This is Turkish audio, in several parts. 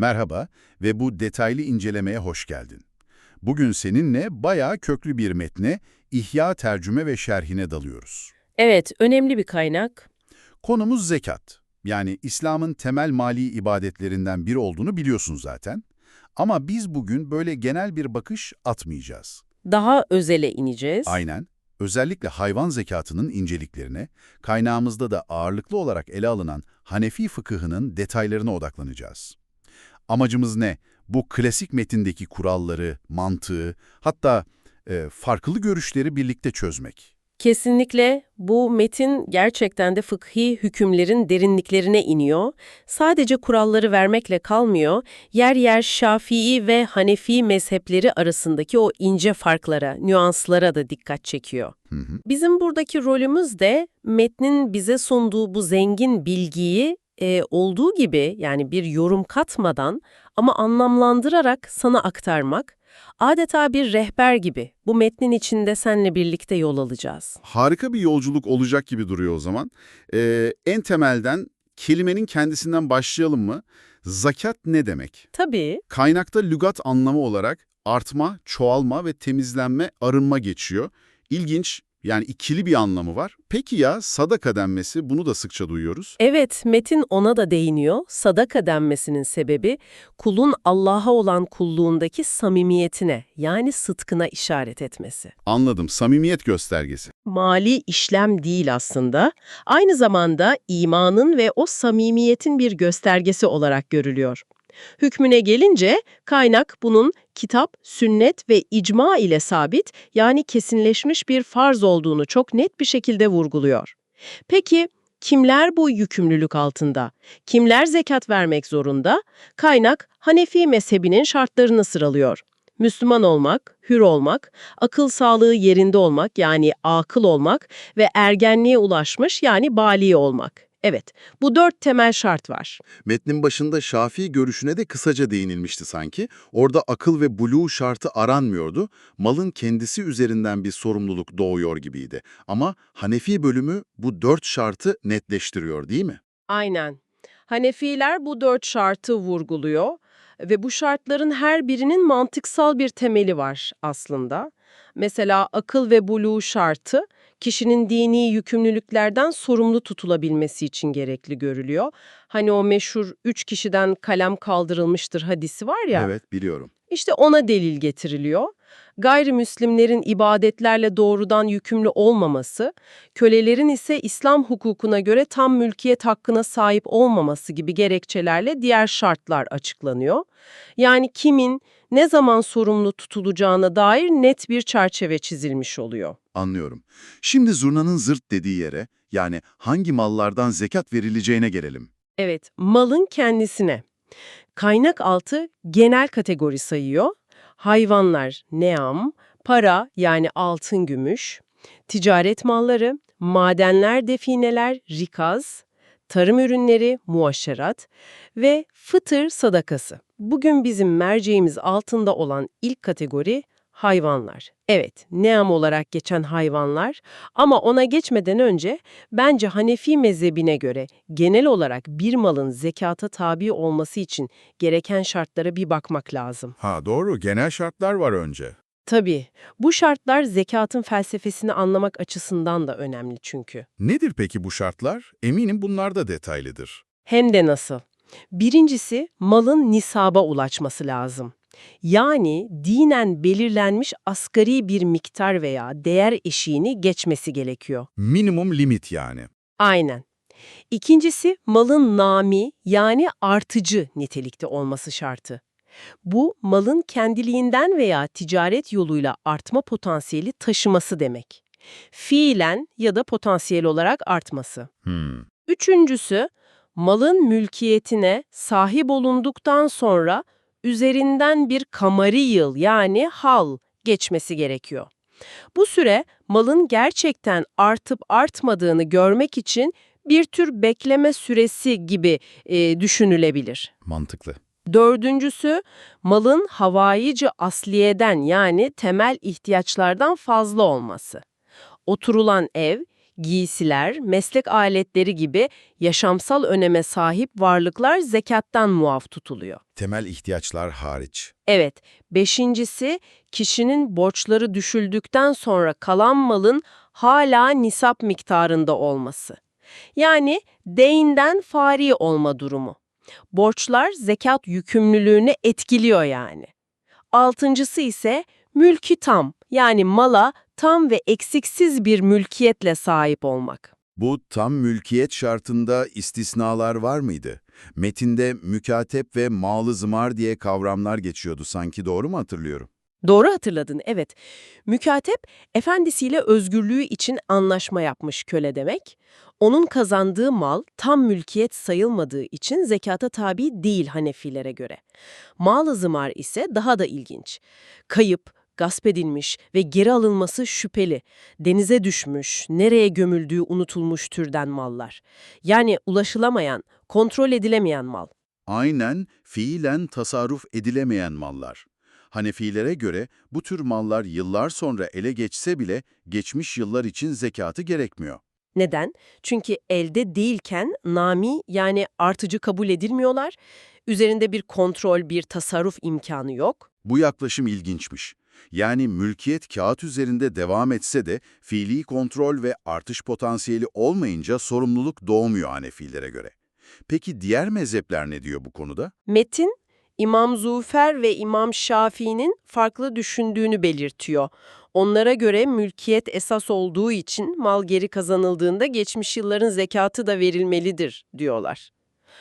Merhaba ve bu detaylı incelemeye hoş geldin. Bugün seninle bayağı köklü bir metne, İhya tercüme ve şerhine dalıyoruz. Evet, önemli bir kaynak. Konumuz zekat. Yani İslam'ın temel mali ibadetlerinden biri olduğunu biliyorsun zaten. Ama biz bugün böyle genel bir bakış atmayacağız. Daha özele ineceğiz. Aynen. Özellikle hayvan zekatının inceliklerine, kaynağımızda da ağırlıklı olarak ele alınan Hanefi fıkıhının detaylarına odaklanacağız. Amacımız ne? Bu klasik metindeki kuralları, mantığı, hatta e, farklı görüşleri birlikte çözmek. Kesinlikle bu metin gerçekten de fıkhi hükümlerin derinliklerine iniyor. Sadece kuralları vermekle kalmıyor, yer yer Şafii ve Hanefi mezhepleri arasındaki o ince farklara, nüanslara da dikkat çekiyor. Hı hı. Bizim buradaki rolümüz de metnin bize sunduğu bu zengin bilgiyi e, olduğu gibi yani bir yorum katmadan ama anlamlandırarak sana aktarmak, adeta bir rehber gibi bu metnin içinde seninle birlikte yol alacağız. Harika bir yolculuk olacak gibi duruyor o zaman. Ee, en temelden kelimenin kendisinden başlayalım mı? Zakat ne demek? Tabii, Kaynakta lügat anlamı olarak artma, çoğalma ve temizlenme, arınma geçiyor. İlginç, yani ikili bir anlamı var. Peki ya sadaka denmesi, bunu da sıkça duyuyoruz. evet metin ona da değiniyor. Sadaka denmesinin sebebi kulun Allah'a olan kulluğundaki samimiyetine yani sıdkına işaret etmesi. Anladım, samimiyet göstergesi. mali işlem değil aslında. Aynı zamanda imanın ve o samimiyetin bir göstergesi olarak görülüyor. Hükmüne gelince kaynak bunun kitap, sünnet ve icma ile sabit yani kesinleşmiş bir farz olduğunu çok net bir şekilde vurguluyor. Peki kimler bu yükümlülük altında? Kimler zekat vermek zorunda? Kaynak Hanefi mezhebinin şartlarını sıralıyor. Müslüman olmak, hür olmak, akıl sağlığı yerinde olmak yani akıl olmak ve ergenliğe ulaşmış yani bali olmak. Evet, bu dört temel şart var. Metnin başında Şafii görüşüne de kısaca değinilmişti sanki. Orada akıl ve buluğ şartı aranmıyordu. Malın kendisi üzerinden bir sorumluluk doğuyor gibiydi. Ama Hanefi bölümü bu dört şartı netleştiriyor değil mi? Aynen. Hanefiler bu dört şartı vurguluyor ve bu şartların her birinin mantıksal bir temeli var aslında. Mesela akıl ve buluğ şartı kişinin dini yükümlülüklerden sorumlu tutulabilmesi için gerekli görülüyor. Hani o meşhur üç kişiden kalem kaldırılmıştır hadisi var ya. Evet biliyorum. İşte ona delil getiriliyor. Gayrimüslimlerin ibadetlerle doğrudan yükümlü olmaması, kölelerin ise İslam hukukuna göre tam mülkiyet hakkına sahip olmaması gibi gerekçelerle diğer şartlar açıklanıyor. Yani kimin ne zaman sorumlu tutulacağına dair net bir çerçeve çizilmiş oluyor. Anlıyorum. Şimdi zurnanın zırt dediği yere yani hangi mallardan zekat verileceğine gelelim. Evet, malın kendisine. Kaynak altı genel kategori sayıyor. Hayvanlar, neam, para yani altın gümüş, ticaret malları, madenler defineler, rikaz, tarım ürünleri, muaşerat ve fıtır sadakası. Bugün bizim merceğimiz altında olan ilk kategori hayvanlar. Evet, neam olarak geçen hayvanlar ama ona geçmeden önce bence Hanefi mezhebine göre genel olarak bir malın zekata tabi olması için gereken şartlara bir bakmak lazım. Ha doğru, genel şartlar var önce. Tabii, bu şartlar zekatın felsefesini anlamak açısından da önemli çünkü. Nedir peki bu şartlar? Eminim bunlar da detaylıdır. Hem de nasıl? Birincisi, malın nisaba ulaşması lazım. Yani dinen belirlenmiş asgari bir miktar veya değer eşiğini geçmesi gerekiyor. Minimum limit yani. Aynen. İkincisi, malın nami yani artıcı nitelikte olması şartı. Bu, malın kendiliğinden veya ticaret yoluyla artma potansiyeli taşıması demek. Fiilen ya da potansiyel olarak artması. Hmm. Üçüncüsü, malın mülkiyetine sahip olunduktan sonra üzerinden bir kamari yıl yani hal geçmesi gerekiyor. Bu süre malın gerçekten artıp artmadığını görmek için bir tür bekleme süresi gibi e, düşünülebilir. Mantıklı. Dördüncüsü, malın havayici asliyeden yani temel ihtiyaçlardan fazla olması. Oturulan ev, giysiler, meslek aletleri gibi yaşamsal öneme sahip varlıklar zekattan muaf tutuluyor. Temel ihtiyaçlar hariç. Evet, beşincisi kişinin borçları düşüldükten sonra kalan malın hala nisap miktarında olması. Yani değinden fari olma durumu. Borçlar zekat yükümlülüğünü etkiliyor yani. Altıncısı ise mülki tam yani mala tam ve eksiksiz bir mülkiyetle sahip olmak. Bu tam mülkiyet şartında istisnalar var mıydı? Metinde mükatep ve malı zımar diye kavramlar geçiyordu sanki doğru mu hatırlıyorum? Doğru hatırladın, evet. Mükatep, efendisiyle özgürlüğü için anlaşma yapmış köle demek. Onun kazandığı mal tam mülkiyet sayılmadığı için zekata tabi değil Hanefilere göre. Mal-ı zımar ise daha da ilginç. Kayıp, gasp edilmiş ve geri alınması şüpheli, denize düşmüş, nereye gömüldüğü unutulmuş türden mallar. Yani ulaşılamayan, kontrol edilemeyen mal. Aynen fiilen tasarruf edilemeyen mallar. Hanefilere göre bu tür mallar yıllar sonra ele geçse bile geçmiş yıllar için zekatı gerekmiyor. Neden? Çünkü elde değilken nami yani artıcı kabul edilmiyorlar. Üzerinde bir kontrol, bir tasarruf imkanı yok. Bu yaklaşım ilginçmiş. Yani mülkiyet kağıt üzerinde devam etse de fiili kontrol ve artış potansiyeli olmayınca sorumluluk doğmuyor Hanefilere göre. Peki diğer mezhepler ne diyor bu konuda? Metin, İmam Zufer ve İmam Şafii'nin farklı düşündüğünü belirtiyor. Onlara göre mülkiyet esas olduğu için mal geri kazanıldığında geçmiş yılların zekatı da verilmelidir diyorlar.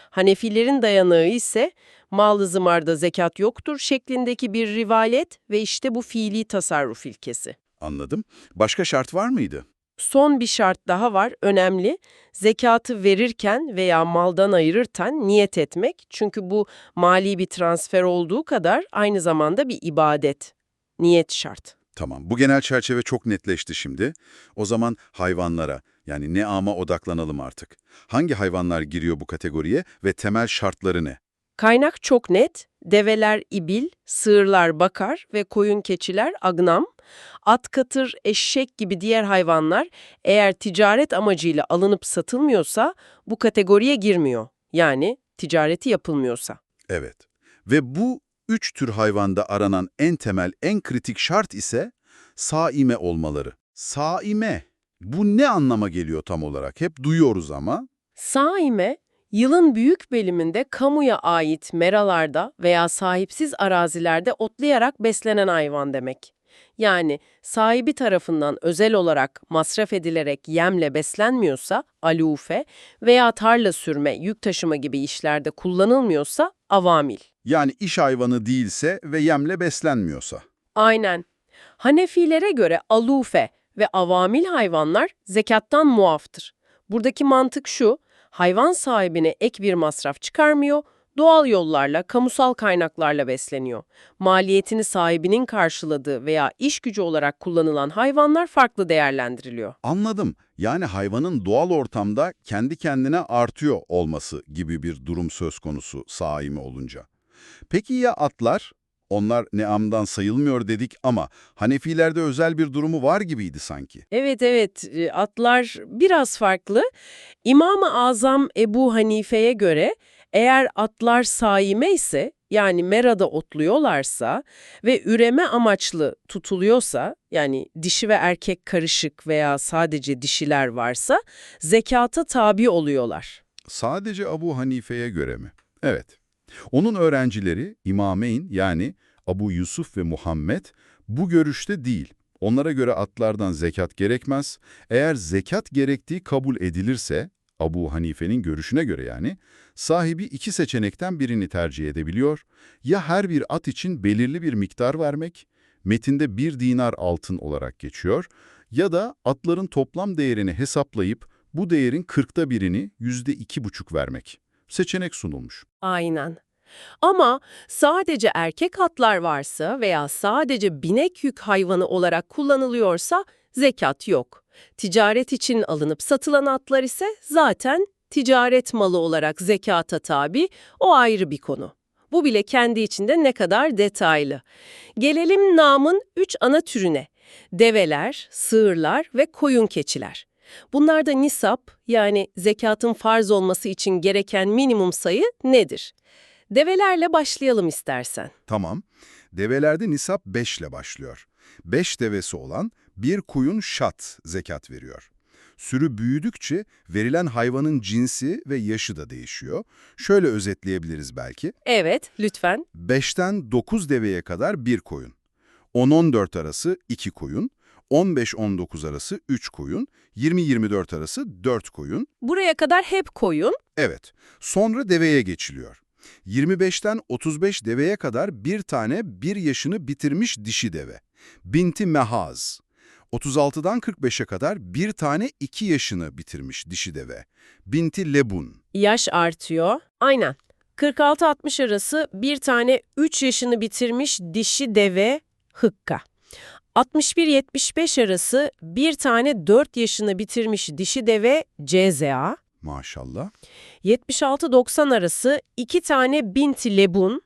Hanefilerin dayanağı ise mal zımarda zekat yoktur şeklindeki bir rivayet ve işte bu fiili tasarruf ilkesi. Anladım. Başka şart var mıydı? Son bir şart daha var, önemli. Zekatı verirken veya maldan ayırırken niyet etmek. Çünkü bu mali bir transfer olduğu kadar aynı zamanda bir ibadet. Niyet şart. Tamam, bu genel çerçeve çok netleşti şimdi. O zaman hayvanlara, yani neama odaklanalım artık. Hangi hayvanlar giriyor bu kategoriye ve temel şartları ne? Kaynak çok net. Develer ibil, sığırlar bakar ve koyun keçiler agnam. At, katır, eşek gibi diğer hayvanlar eğer ticaret amacıyla alınıp satılmıyorsa bu kategoriye girmiyor. Yani ticareti yapılmıyorsa. Evet. Ve bu üç tür hayvanda aranan en temel, en kritik şart ise saime olmaları. Saime. Bu ne anlama geliyor tam olarak? Hep duyuyoruz ama. Saime, yılın büyük bölümünde kamuya ait meralarda veya sahipsiz arazilerde otlayarak beslenen hayvan demek. Yani sahibi tarafından özel olarak masraf edilerek yemle beslenmiyorsa alufe veya tarla sürme, yük taşıma gibi işlerde kullanılmıyorsa avamil. Yani iş hayvanı değilse ve yemle beslenmiyorsa. Aynen. Hanefilere göre alufe ve avamil hayvanlar zekattan muaftır. Buradaki mantık şu, hayvan sahibine ek bir masraf çıkarmıyor, doğal yollarla, kamusal kaynaklarla besleniyor. Maliyetini sahibinin karşıladığı veya iş gücü olarak kullanılan hayvanlar farklı değerlendiriliyor. Anladım. Yani hayvanın doğal ortamda kendi kendine artıyor olması gibi bir durum söz konusu saime olunca. Peki ya atlar? Onlar neamdan sayılmıyor dedik ama Hanefilerde özel bir durumu var gibiydi sanki. Evet evet e, atlar biraz farklı. İmam-ı Azam Ebu Hanife'ye göre eğer atlar saime ise yani merada otluyorlarsa ve üreme amaçlı tutuluyorsa yani dişi ve erkek karışık veya sadece dişiler varsa zekata tabi oluyorlar. Sadece Abu Hanife'ye göre mi? Evet. Onun öğrencileri İmameyn yani Abu Yusuf ve Muhammed bu görüşte değil. Onlara göre atlardan zekat gerekmez. Eğer zekat gerektiği kabul edilirse, Abu Hanife'nin görüşüne göre yani, sahibi iki seçenekten birini tercih edebiliyor. Ya her bir at için belirli bir miktar vermek, metinde bir dinar altın olarak geçiyor, ya da atların toplam değerini hesaplayıp bu değerin kırkta birini yüzde iki buçuk vermek. Seçenek sunulmuş. Aynen. Ama sadece erkek atlar varsa veya sadece binek yük hayvanı olarak kullanılıyorsa zekat yok. Ticaret için alınıp satılan atlar ise zaten ticaret malı olarak zekata tabi, o ayrı bir konu. Bu bile kendi içinde ne kadar detaylı. Gelelim namın üç ana türüne. Develer, sığırlar ve koyun keçiler. Bunlarda nisap yani zekatın farz olması için gereken minimum sayı nedir? Develerle başlayalım istersen. Tamam. Develerde nisap 5 ile başlıyor. 5 devesi olan bir kuyun şat zekat veriyor. Sürü büyüdükçe verilen hayvanın cinsi ve yaşı da değişiyor. Şöyle özetleyebiliriz belki. Evet, lütfen. 5'ten 9 deveye kadar bir koyun. 10-14 arası 2 koyun. 15-19 arası 3 koyun. 20-24 arası 4 koyun. Buraya kadar hep koyun. Evet. Sonra deveye geçiliyor. 25'ten 35 deveye kadar bir tane bir yaşını bitirmiş dişi deve. Binti mehaz. 36'dan 45'e kadar bir tane 2 yaşını bitirmiş dişi deve. Binti lebun. Yaş artıyor. Aynen. 46-60 arası bir tane 3 yaşını bitirmiş dişi deve hıkka. 61-75 arası bir tane 4 yaşını bitirmiş dişi deve ceza. Maşallah. 76-90 arası 2 tane binti lebun.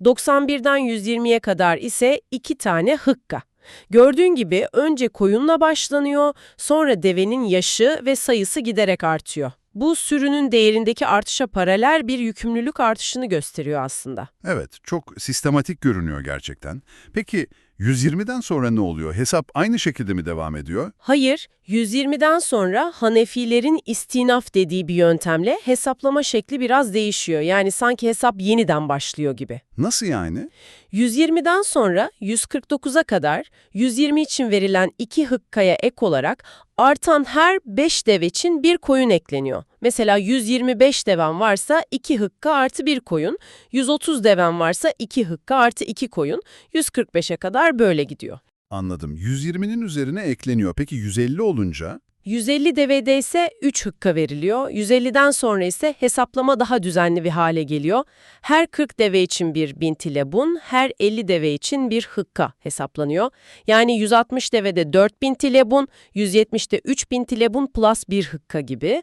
91'den 120'ye kadar ise 2 tane hıkka. Gördüğün gibi önce koyunla başlanıyor, sonra devenin yaşı ve sayısı giderek artıyor. Bu sürünün değerindeki artışa paralel bir yükümlülük artışını gösteriyor aslında. Evet, çok sistematik görünüyor gerçekten. Peki 120'den sonra ne oluyor? Hesap aynı şekilde mi devam ediyor? Hayır, 120'den sonra Hanefilerin istinaf dediği bir yöntemle hesaplama şekli biraz değişiyor. Yani sanki hesap yeniden başlıyor gibi. Nasıl yani? 120'den sonra 149'a kadar 120 için verilen 2 hıkkaya ek olarak artan her 5 dev için bir koyun ekleniyor. Mesela 125 deven varsa 2 hıkka artı 1 koyun, 130 deven varsa 2 hıkka artı 2 koyun, 145'e kadar böyle gidiyor. Anladım. 120'nin üzerine ekleniyor. Peki 150 olunca? 150 devede ise 3 hıkka veriliyor. 150'den sonra ise hesaplama daha düzenli bir hale geliyor. Her 40 deve için bir binti lebun, her 50 deve için bir hıkka hesaplanıyor. Yani 160 devede 4 binti lebun, 170'te 3 binti lebun plus bir hıkka gibi.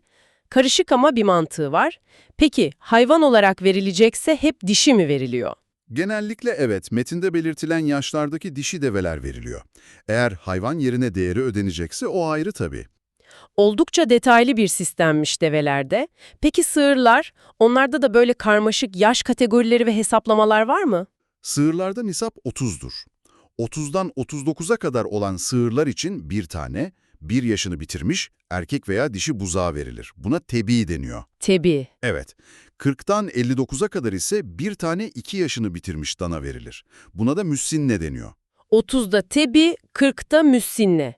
Karışık ama bir mantığı var. Peki hayvan olarak verilecekse hep dişi mi veriliyor? Genellikle evet, metinde belirtilen yaşlardaki dişi develer veriliyor. Eğer hayvan yerine değeri ödenecekse o ayrı tabii. Oldukça detaylı bir sistemmiş develerde. Peki sığırlar, onlarda da böyle karmaşık yaş kategorileri ve hesaplamalar var mı? Sığırlarda nisap 30'dur. 30'dan 39'a kadar olan sığırlar için bir tane, bir yaşını bitirmiş erkek veya dişi buzağı verilir. Buna tebi deniyor. Tebi. Evet. 40'tan 59'a kadar ise bir tane 2 yaşını bitirmiş dana verilir. Buna da müssinne deniyor. 30'da tebi, 40'da müssinne.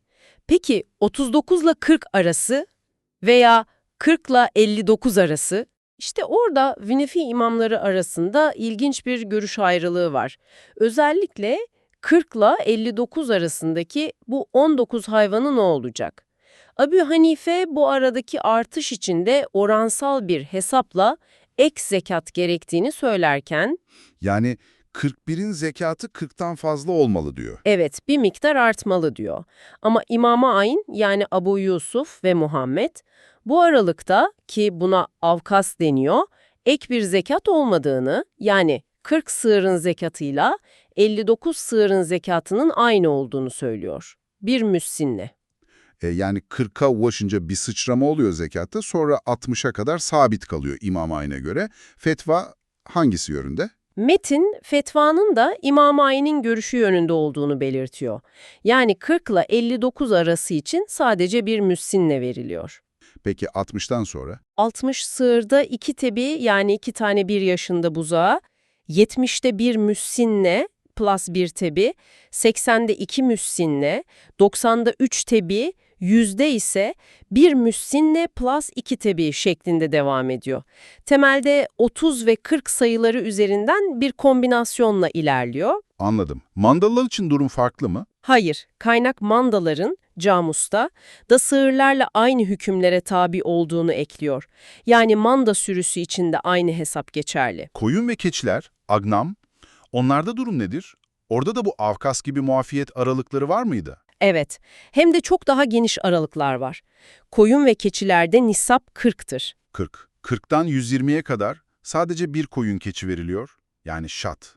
Peki 39 ile 40 arası veya 40 ile 59 arası? İşte orada Vinefi imamları arasında ilginç bir görüş ayrılığı var. Özellikle 40 ile 59 arasındaki bu 19 hayvanı ne olacak? Abi Hanife bu aradaki artış içinde oransal bir hesapla ek zekat gerektiğini söylerken, Yani 41'in zekatı 40'tan fazla olmalı diyor. Evet, bir miktar artmalı diyor. Ama İmam-ı Ayn yani Abu Yusuf ve Muhammed bu aralıkta ki buna avkas deniyor, ek bir zekat olmadığını yani 40 sığırın zekatıyla 59 sığırın zekatının aynı olduğunu söylüyor. Bir müssinne. E, yani 40'a ulaşınca bir sıçrama oluyor zekatta, sonra 60'a kadar sabit kalıyor İmam Ayn'a göre. Fetva hangisi yönünde? Metin, fetvanın da İmam-ı Ayn'in görüşü yönünde olduğunu belirtiyor. Yani 40 ile 59 arası için sadece bir müssinne veriliyor. Peki 60'tan sonra? 60 sığırda 2 tebi yani 2 tane 1 yaşında buzağı, 70'te bir müssinne plus 1 tebi, 80'de 2 müssinne, 90'da 3 tebi, 100'de ise 1 müssinne plus 2 tebi şeklinde devam ediyor. Temelde 30 ve 40 sayıları üzerinden bir kombinasyonla ilerliyor. Anladım. Mandalılar için durum farklı mı? Hayır, kaynak mandaların, camusta, da sığırlarla aynı hükümlere tabi olduğunu ekliyor. Yani manda sürüsü için de aynı hesap geçerli. Koyun ve keçiler, agnam, onlarda durum nedir? Orada da bu avkas gibi muafiyet aralıkları var mıydı? Evet, hem de çok daha geniş aralıklar var. Koyun ve keçilerde nisap 40'tır. 40. 40'tan 120'ye kadar sadece bir koyun keçi veriliyor. Yani şat.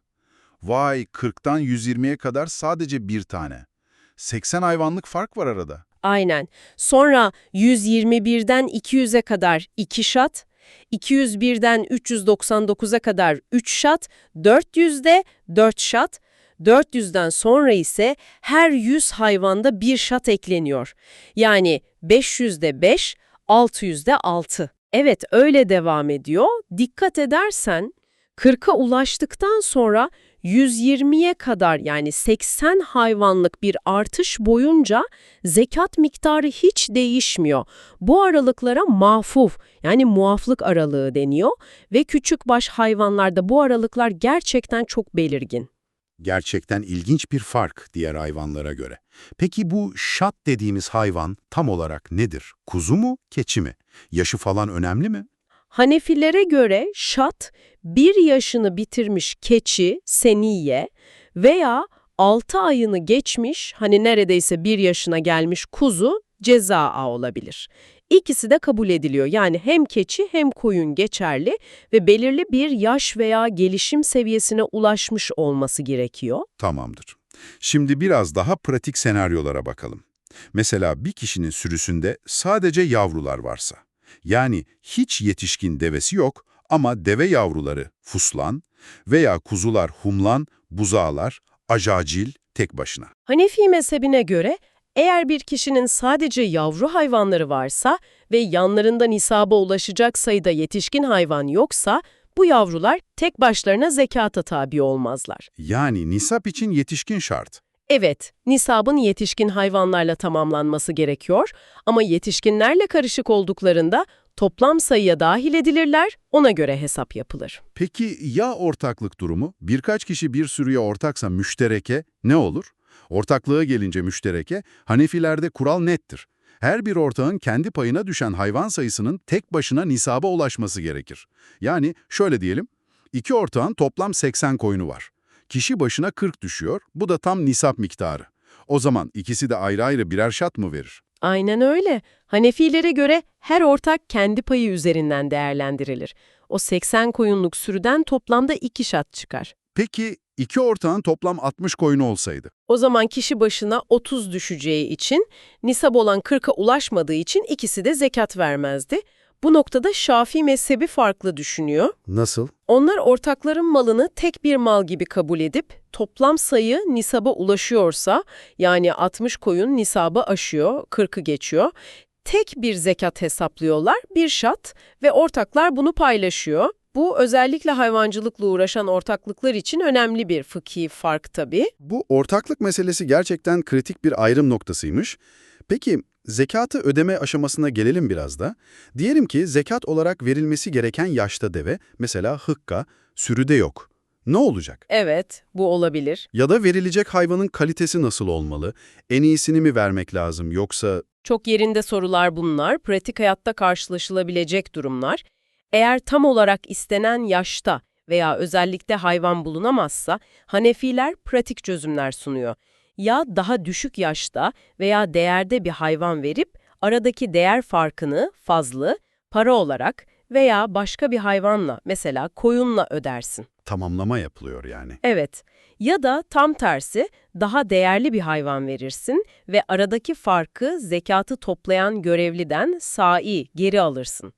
Vay 40'tan 120'ye kadar sadece bir tane. 80 hayvanlık fark var arada. Aynen. Sonra 121'den 200'e kadar 2 şat, 201'den 399'a kadar 3 şat, 400'de 4 şat, 400'den sonra ise her 100 hayvanda bir şat ekleniyor. Yani 500'de 5, 600'de 6. Evet öyle devam ediyor. Dikkat edersen 40'a ulaştıktan sonra 120'ye kadar yani 80 hayvanlık bir artış boyunca zekat miktarı hiç değişmiyor. Bu aralıklara mafuf yani muaflık aralığı deniyor ve küçükbaş hayvanlarda bu aralıklar gerçekten çok belirgin. Gerçekten ilginç bir fark diğer hayvanlara göre. Peki bu şat dediğimiz hayvan tam olarak nedir? Kuzu mu, keçi mi? Yaşı falan önemli mi? Hanefilere göre şat, bir yaşını bitirmiş keçi, seniye veya 6 ayını geçmiş, hani neredeyse bir yaşına gelmiş kuzu cezaa olabilir. İkisi de kabul ediliyor. Yani hem keçi hem koyun geçerli ve belirli bir yaş veya gelişim seviyesine ulaşmış olması gerekiyor. Tamamdır. Şimdi biraz daha pratik senaryolara bakalım. Mesela bir kişinin sürüsünde sadece yavrular varsa, yani hiç yetişkin devesi yok ama deve yavruları fuslan veya kuzular humlan, buzağlar, ajacil tek başına. Hanefi mezhebine göre eğer bir kişinin sadece yavru hayvanları varsa ve yanlarında nisaba ulaşacak sayıda yetişkin hayvan yoksa bu yavrular tek başlarına zekata tabi olmazlar. Yani nisap için yetişkin şart. Evet, nisabın yetişkin hayvanlarla tamamlanması gerekiyor ama yetişkinlerle karışık olduklarında toplam sayıya dahil edilirler, ona göre hesap yapılır. Peki ya ortaklık durumu? Birkaç kişi bir sürüye ortaksa müştereke ne olur? Ortaklığa gelince müştereke, Hanefilerde kural nettir. Her bir ortağın kendi payına düşen hayvan sayısının tek başına nisaba ulaşması gerekir. Yani şöyle diyelim, iki ortağın toplam 80 koyunu var. Kişi başına 40 düşüyor, bu da tam nisap miktarı. O zaman ikisi de ayrı ayrı birer şat mı verir? Aynen öyle. Hanefilere göre her ortak kendi payı üzerinden değerlendirilir. O 80 koyunluk sürüden toplamda 2 şat çıkar. Peki iki ortağın toplam 60 koyunu olsaydı? O zaman kişi başına 30 düşeceği için, nisap olan 40'a ulaşmadığı için ikisi de zekat vermezdi. Bu noktada Şafii mezhebi farklı düşünüyor. Nasıl? Onlar ortakların malını tek bir mal gibi kabul edip toplam sayı nisaba ulaşıyorsa yani 60 koyun nisabı aşıyor, 40'ı geçiyor. Tek bir zekat hesaplıyorlar, bir şat ve ortaklar bunu paylaşıyor. Bu özellikle hayvancılıkla uğraşan ortaklıklar için önemli bir fıkhi fark tabii. Bu ortaklık meselesi gerçekten kritik bir ayrım noktasıymış. Peki zekatı ödeme aşamasına gelelim biraz da. Diyelim ki zekat olarak verilmesi gereken yaşta deve, mesela hıkka, sürüde yok. Ne olacak? Evet, bu olabilir. Ya da verilecek hayvanın kalitesi nasıl olmalı? En iyisini mi vermek lazım yoksa... Çok yerinde sorular bunlar, pratik hayatta karşılaşılabilecek durumlar. Eğer tam olarak istenen yaşta veya özellikle hayvan bulunamazsa, Hanefiler pratik çözümler sunuyor. Ya daha düşük yaşta veya değerde bir hayvan verip aradaki değer farkını fazlı, para olarak veya başka bir hayvanla mesela koyunla ödersin. Tamamlama yapılıyor yani. Evet. Ya da tam tersi daha değerli bir hayvan verirsin ve aradaki farkı zekatı toplayan görevliden sa'i geri alırsın.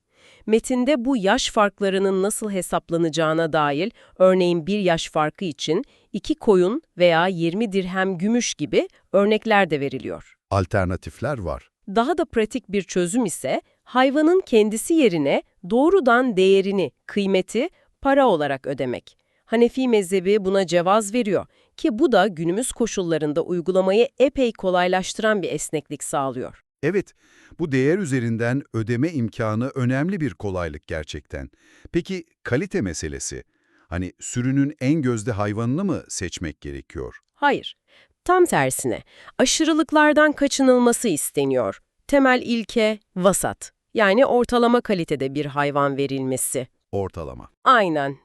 Metinde bu yaş farklarının nasıl hesaplanacağına dair örneğin bir yaş farkı için iki koyun veya 20 dirhem gümüş gibi örnekler de veriliyor. Alternatifler var. Daha da pratik bir çözüm ise hayvanın kendisi yerine doğrudan değerini, kıymeti para olarak ödemek. Hanefi mezhebi buna cevaz veriyor ki bu da günümüz koşullarında uygulamayı epey kolaylaştıran bir esneklik sağlıyor. Evet, bu değer üzerinden ödeme imkanı önemli bir kolaylık gerçekten. Peki kalite meselesi? Hani sürünün en gözde hayvanını mı seçmek gerekiyor? Hayır, tam tersine aşırılıklardan kaçınılması isteniyor. Temel ilke vasat, yani ortalama kalitede bir hayvan verilmesi. Ortalama. Aynen.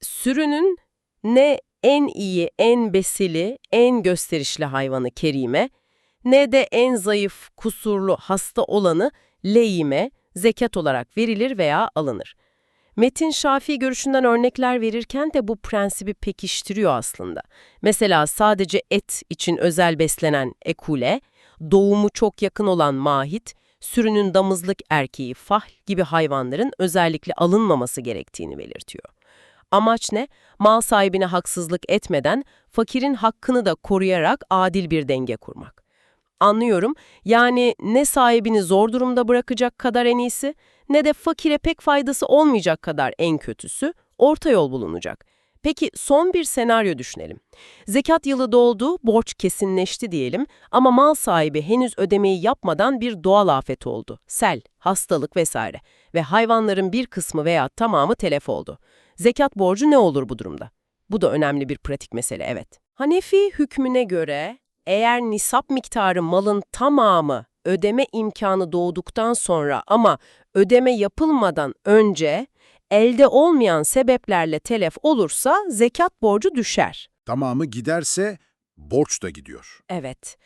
Sürünün ne en iyi, en besili, en gösterişli hayvanı kerime, ne de en zayıf, kusurlu, hasta olanı leyime, zekat olarak verilir veya alınır. Metin Şafii görüşünden örnekler verirken de bu prensibi pekiştiriyor aslında. Mesela sadece et için özel beslenen ekule, doğumu çok yakın olan mahit, sürünün damızlık erkeği fahl gibi hayvanların özellikle alınmaması gerektiğini belirtiyor. Amaç ne? Mal sahibine haksızlık etmeden fakirin hakkını da koruyarak adil bir denge kurmak. Anlıyorum. Yani ne sahibini zor durumda bırakacak kadar en iyisi ne de fakire pek faydası olmayacak kadar en kötüsü orta yol bulunacak. Peki son bir senaryo düşünelim. Zekat yılı doldu, borç kesinleşti diyelim ama mal sahibi henüz ödemeyi yapmadan bir doğal afet oldu. Sel, hastalık vesaire ve hayvanların bir kısmı veya tamamı telef oldu. Zekat borcu ne olur bu durumda? Bu da önemli bir pratik mesele evet. Hanefi hükmüne göre eğer nisap miktarı malın tamamı ödeme imkanı doğduktan sonra ama ödeme yapılmadan önce elde olmayan sebeplerle telef olursa zekat borcu düşer. Tamamı giderse borç da gidiyor. Evet.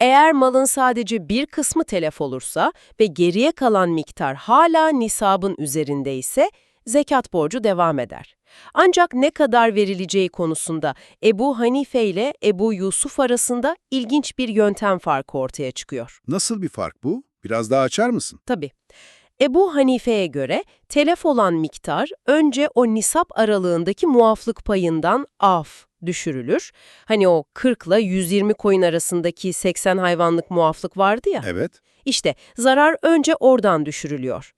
Eğer malın sadece bir kısmı telef olursa ve geriye kalan miktar hala nisabın üzerinde ise zekat borcu devam eder. Ancak ne kadar verileceği konusunda Ebu Hanife ile Ebu Yusuf arasında ilginç bir yöntem farkı ortaya çıkıyor. Nasıl bir fark bu? Biraz daha açar mısın? Tabii. Ebu Hanife'ye göre telef olan miktar önce o nisap aralığındaki muaflık payından af düşürülür. Hani o 40 ile 120 koyun arasındaki 80 hayvanlık muaflık vardı ya. Evet. İşte zarar önce oradan düşürülüyor.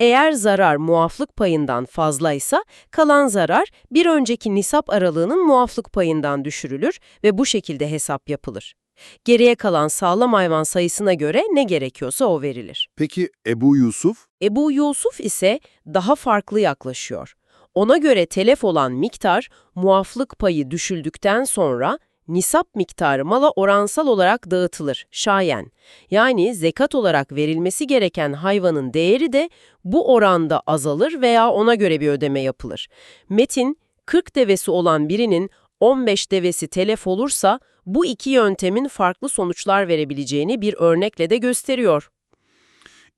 Eğer zarar muaflık payından fazlaysa kalan zarar bir önceki nisap aralığının muaflık payından düşürülür ve bu şekilde hesap yapılır. Geriye kalan sağlam hayvan sayısına göre ne gerekiyorsa o verilir. Peki Ebu Yusuf? Ebu Yusuf ise daha farklı yaklaşıyor. Ona göre telef olan miktar muaflık payı düşüldükten sonra nisap miktarı mala oransal olarak dağıtılır, şayen. Yani zekat olarak verilmesi gereken hayvanın değeri de bu oranda azalır veya ona göre bir ödeme yapılır. Metin, 40 devesi olan birinin 15 devesi telef olursa bu iki yöntemin farklı sonuçlar verebileceğini bir örnekle de gösteriyor.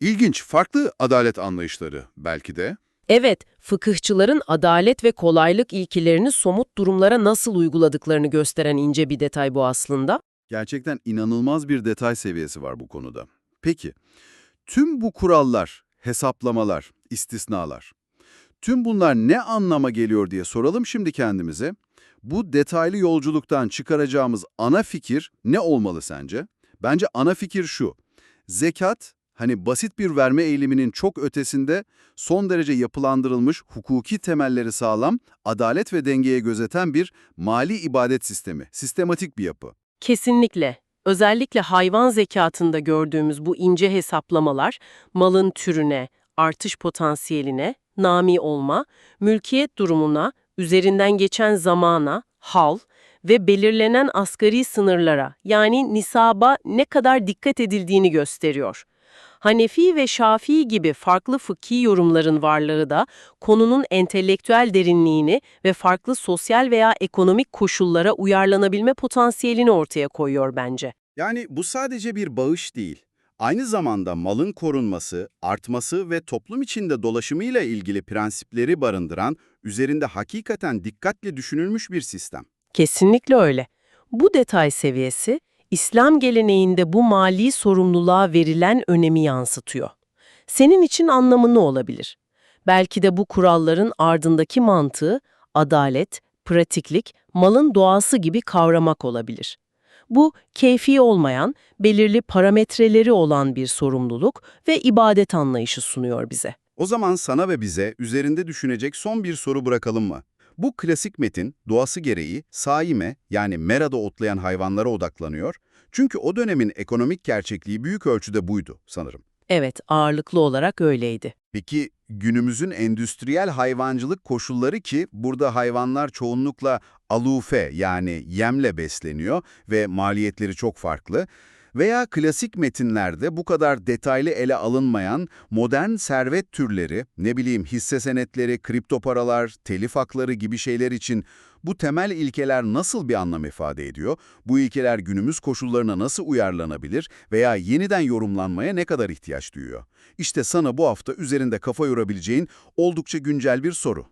İlginç, farklı adalet anlayışları belki de. Evet, fıkıhçıların adalet ve kolaylık ilkelerini somut durumlara nasıl uyguladıklarını gösteren ince bir detay bu aslında. Gerçekten inanılmaz bir detay seviyesi var bu konuda. Peki, tüm bu kurallar, hesaplamalar, istisnalar, tüm bunlar ne anlama geliyor diye soralım şimdi kendimize. Bu detaylı yolculuktan çıkaracağımız ana fikir ne olmalı sence? Bence ana fikir şu. Zekat, hani basit bir verme eğiliminin çok ötesinde son derece yapılandırılmış, hukuki temelleri sağlam, adalet ve dengeye gözeten bir mali ibadet sistemi, sistematik bir yapı. Kesinlikle. Özellikle hayvan zekatında gördüğümüz bu ince hesaplamalar, malın türüne, artış potansiyeline, nami olma, mülkiyet durumuna, üzerinden geçen zamana, hal ve belirlenen asgari sınırlara yani nisaba ne kadar dikkat edildiğini gösteriyor. Hanefi ve Şafii gibi farklı fıkhi yorumların varlığı da konunun entelektüel derinliğini ve farklı sosyal veya ekonomik koşullara uyarlanabilme potansiyelini ortaya koyuyor bence. Yani bu sadece bir bağış değil. Aynı zamanda malın korunması, artması ve toplum içinde dolaşımıyla ilgili prensipleri barındıran, üzerinde hakikaten dikkatle düşünülmüş bir sistem. Kesinlikle öyle. Bu detay seviyesi, İslam geleneğinde bu mali sorumluluğa verilen önemi yansıtıyor. Senin için anlamı ne olabilir? Belki de bu kuralların ardındaki mantığı, adalet, pratiklik, malın doğası gibi kavramak olabilir. Bu, keyfi olmayan, belirli parametreleri olan bir sorumluluk ve ibadet anlayışı sunuyor bize. O zaman sana ve bize üzerinde düşünecek son bir soru bırakalım mı? Bu klasik metin doğası gereği saime yani merada otlayan hayvanlara odaklanıyor. Çünkü o dönemin ekonomik gerçekliği büyük ölçüde buydu sanırım. Evet, ağırlıklı olarak öyleydi. Peki günümüzün endüstriyel hayvancılık koşulları ki burada hayvanlar çoğunlukla alufe yani yemle besleniyor ve maliyetleri çok farklı veya klasik metinlerde bu kadar detaylı ele alınmayan modern servet türleri, ne bileyim hisse senetleri, kripto paralar, telif hakları gibi şeyler için bu temel ilkeler nasıl bir anlam ifade ediyor? Bu ilkeler günümüz koşullarına nasıl uyarlanabilir veya yeniden yorumlanmaya ne kadar ihtiyaç duyuyor? İşte sana bu hafta üzerinde kafa yorabileceğin oldukça güncel bir soru.